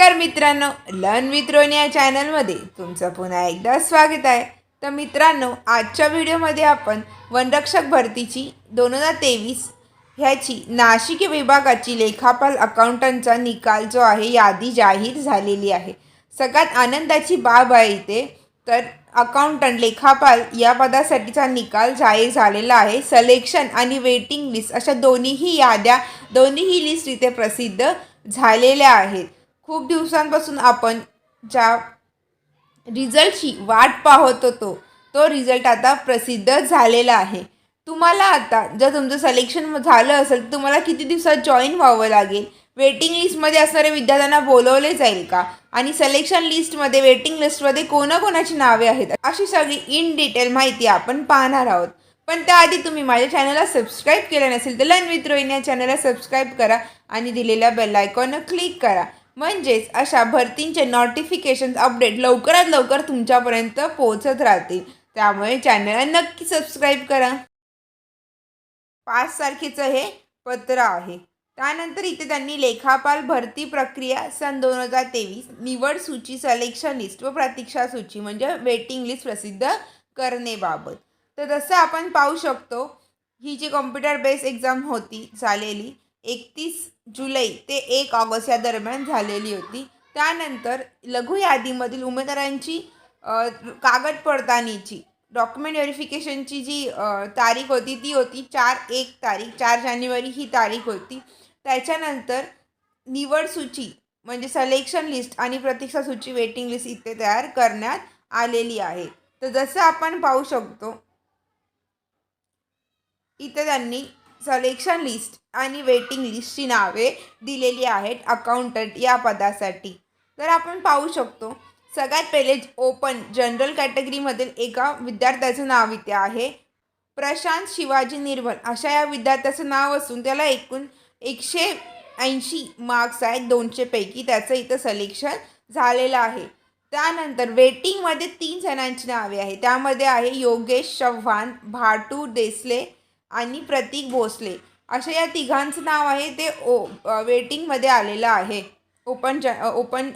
नमस्कार मित्रांनो learn with या चॅनलमध्ये तुमचं पुन्हा एकदा स्वागत आहे. तर मित्रांनो आजच्या व्हिडिओमध्ये आपण वनरक्षक भरतीची दोन हजार तेवीस ह्याची नाशिक विभागाची लेखापाल अकाउंटंटचा निकाल जो आहे यादी जाहीर झालेली आहे. सगळ्यात आनंदाची बाब आहे इथे तर अकाउंटंट लेखापाल या पदासाठीचा निकाल जाहीर झालेला आहे. सलेक्शन आणि वेटिंग लिस्ट अशा दोन्हीही याद्या दोन्हीही लिस्ट इथे प्रसिद्ध झालेल्या आहेत. खूप दिवसांपासून आपण ज्या रिझल्टची वाट पाहत होतो तो रिझल्ट आता प्रसिद्ध झालेला आहे. तुम्हाला आता जर तुमचं सिलेक्शन झालं असेल तर तुम्हाला किती दिवसात जॉईन व्हावं लागेल? वेटिंग लिस्टमध्ये असणाऱ्या विद्यार्थ्यांना बोलवले जाईल का? आणि सिलेक्शन लिस्टमध्ये वेटिंग लिस्टमध्ये कोणाकोणाची नावे आहेत? अशी सगळी इन डिटेल माहिती आपण पाहणार आहोत. पण त्याआधी तुम्ही माझ्या चॅनलला सबस्क्राईब केलं नसेल तर लन विथ रोहिणी या चॅनलला सबस्क्राईब करा आणि दिलेल्या बेल आयकॉननं क्लिक करा. म्हणजेच अशा भरतींचे नोटिफिकेशन अपडेट लवकरात लवकर तुमच्यापर्यंत पोहोचत राहतील. त्यामुळे चॅनलला नक्की सबस्क्राईब करा. पाच तारखेचं हे पत्र आहे. त्यानंतर इथे त्यांनी लेखापाल भरती प्रक्रिया सन दोन हजार तेवीस निवड सूची सलेक्शन लिस्ट व प्रतीक्षा सूची म्हणजे वेटिंग लिस्ट प्रसिद्ध करणेबाबत तर तसं आपण पाहू शकतो ही जी कॉम्प्युटर बेस एक्झाम होती झालेली एकतीस जुलै ते एक ऑगस्ट या दरम्यान झालेली होती. त्यानंतर लघु यादीमधील उमेदवारांची कागद पडताळणीची डॉक्युमेंट व्हेरिफिकेशनची जी तारीख होती ती होती चार एक तारीख चार जानेवारी ही तारीख होती. त्याच्यानंतर निवड सूची म्हणजे सलेक्शन लिस्ट आणि प्रतीक्षा सूची वेटिंग लिस्ट इथे तयार करण्यात आलेली आहे. तर जसं आपण पाहू शकतो इथे त्यांनी सलेक्शन लिस्ट आणि वेटिंग लिस्टची नावे दिलेली आहेत अकाउंटंट या पदासाठी. तर आपण पाहू शकतो सगळ्यात पहिले ओपन जनरल कॅटेगरीमधील एका विद्यार्थ्याचं नाव इथे आहे. प्रशांत शिवाजी निर्मल अशा या विद्यार्थ्याचं नाव असून त्याला एकूण एकशे ऐंशी मार्क्स आहेत दोनशेपैकी त्याचं इथं सलेक्शन झालेलं आहे. त्यानंतर वेटिंगमध्ये तीन जणांची नावे आहे त्यामध्ये आहे योगेश चव्हाण भाटू देसले आणि प्रतीक भोसले. अशा या तिघांचं नाव आहे. ते ओ वेटिंगमध्ये आलेलं आहे. ओपन ज ओपन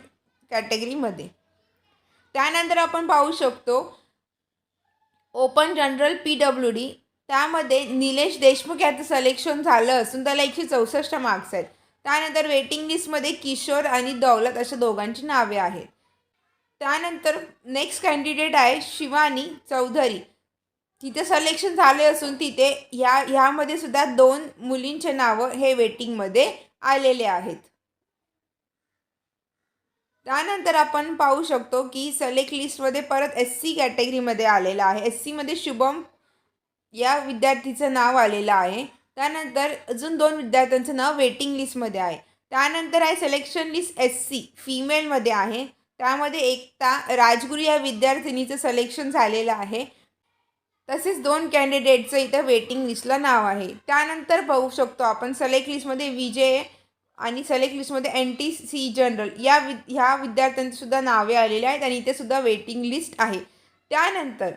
कॅटेगरीमध्ये. त्यानंतर आपण पाहू शकतो open general P W D. त्यामध्ये निलेश देशमुख याचं सिलेक्शन झालं असून त्याला एकशे चौसष्ट मार्क्स आहेत. त्यानंतर वेटिंग लिस्टमध्ये किशोर आणि दौलत अशा दोघांची नावे आहेत. त्यानंतर नेक्स्ट कॅन्डिडेट आहे शिवानी चौधरी. तिथे सिलेक्शन झाले असून तिथे ह्या ह्यामध्ये सुद्धा दोन मुलींचे नावं हे वेटिंगमध्ये आलेले आहेत. त्यानंतर आपण पाहू शकतो की सलेक्ट लिस्टमध्ये परत एस सी कॅटेगरीमध्ये आलेलं आहे. एस सीमध्ये शुभम या विद्यार्थीचं नाव आलेलं आहे. त्यानंतर अजून दोन विद्यार्थ्यांचं नाव वेटिंग लिस्टमध्ये आहे. त्यानंतर आहे सिलेक्शन लिस्ट एस सी फिमेलमध्ये आहे. त्यामध्ये एकता राजगुरू या विद्यार्थिनीचं सिलेक्शन झालेलं आहे. तसेच दोन कॅन्डिडेटचं इथं वेटिंग लिस्टला नाव आहे. त्यानंतर पाहू शकतो आपण सलेक्ट लिस्टमध्ये विजय आणि सलेक्ट लिस्टमध्ये एन टी सी जनरल या वि ह्या विद्यार्थ्यांचीसुद्धा नावे आलेली आहेत आणि इथे सुद्धा वेटिंग लिस्ट आहे. त्यानंतर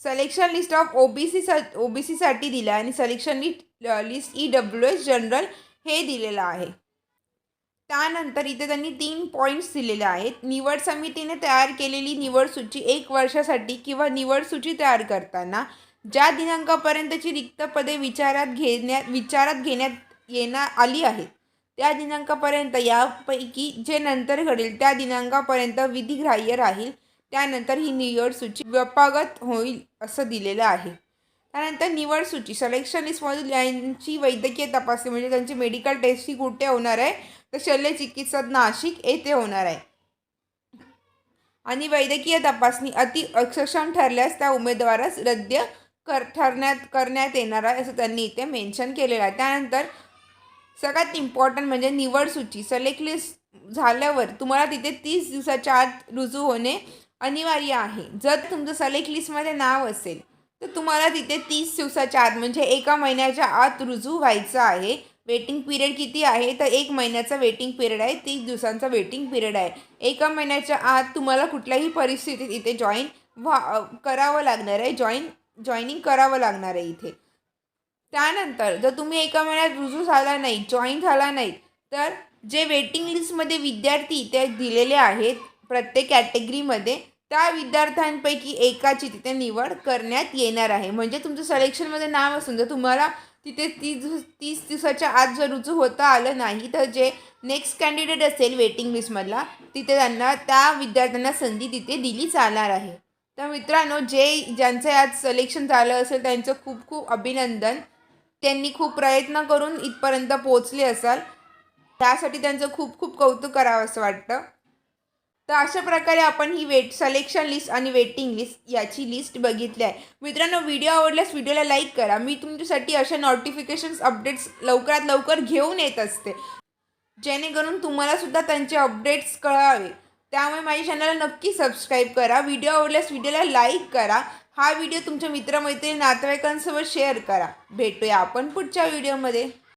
selection list of O B C सा ओ बी सीसाठी दिलं आहे आणि selection list list E W S general हे दिलेलं आहे. त्यानंतर इथे त्यांनी तीन पॉईंट्स दिलेले आहेत. निवड समितीने तयार केलेली निवड सूची एक वर्षासाठी किंवा निवड सूची तयार करताना ज्या दिनांकापर्यंतची रिक्त पदे विचारात घेण्यात विचारात घेण्यात येणार आली आहेत त्या दिनांकापर्यंत यापैकी जे नंतर घडेल त्या दिनांकापर्यंत विधिग्राह्य राहील. त्यानंतर ही निवड सूची व्यपागत होईल असं दिलेलं आहे. त्यानंतर निवड सूची. सलेक्शनिस्टमधून यांची वैद्यकीय तपासणी म्हणजे त्यांची मेडिकल टेस्ट ही कुठे होणार आहे तर शल्य चिकित्सक नाशिक येथे होणार आहे. आणि वैद्यकीय तपासणी अति अक्षम ठरल्यास त्या उमेदवारास रद्द कर ठरण्यात करण्यात येणार आहे असं त्यांनी इथे मेन्शन केलेलं आहे. त्यानंतर सगळ्यात इम्पॉर्टंट म्हणजे निवड सूची. सिलेक्ट लिस्ट झाल्यावर तुम्हाला तिथे तीस दिवसाच्या आत रुजू होणे अनिवार्य आहे. जर तुमचं सलेक्ट लिस्टमध्ये नाव असेल तर तुम्हाला तिथे तीस दिवसाच्या आत म्हणजे एका महिन्याच्या आत रुजू व्हायचं आहे. वेटिंग पिरियड किती आहे? तर एक महिन्याचा वेटिंग पिरियड आहे. तीस दिवसांचा वेटिंग पिरियड आहे. एका महिन्याच्या आत तुम्हाला कुठल्याही परिस्थितीत इथे जॉईन व्हा करावं लागणार आहे. जॉईन जॉईनिंग करावं लागणार आहे इथे. त्यानंतर जर तुम्ही एका महिन्यात रुजू झाला नाही जॉईन झाला नाही तर जे वेटिंग लिस्टमध्ये विद्यार्थी ते दिलेले आहेत प्रत्येक कॅटेगरीमध्ये त्या विद्यार्थ्यांपैकी एकाची तिथे निवड करण्यात येणार आहे. म्हणजे तुमचं सिलेक्शनमध्ये नाव असून जर तुम्हाला तिथे तीस दिवस तीस दिवसाच्या आत जर रुजू होता आलं नाही तर जे नेक्स्ट कॅन्डिडेट असेल वेटिंग लिस्टमधला तिथे त्यांना त्या विद्यार्थ्यांना संधी तिथे दिली जाणार आहे. तर मित्रांनो जे ज्यांचं आज सिलेक्शन झालं असेल त्यांचं खूप खूप अभिनंदन. त्यांनी खूप प्रयत्न करून इथपर्यंत पोचले असाल. त्यासाठी त्यांचं खूप खूप कौतुक करावं असं वाटतं. तर अशा प्रकारे आपण ही वेट सलेक्शन लिस्ट आणि वेटिंग लिस्ट याची लिस्ट बघितली आहे. मित्रांनो व्हिडिओ आवडल्यास व्हिडिओला लाईक करा. मी तुमच्यासाठी अशा नोटिफिकेशन्स अपडेट्स लवकरात लवकर घेऊन येत असते. जेणेकरून तुम्हालासुद्धा त्यांचे अपडेट्स कळावे. त्यामुळे माझ्या चॅनलला नक्की सबस्क्राईब करा. व्हिडिओ आवडल्यास व्हिडिओला लाईक करा. हा व्हिडिओ तुमच्या मित्रमैत्रिणी नातेवाईकांसोबत शेअर करा. भेटूया आपण पुढच्या व्हिडिओमध्ये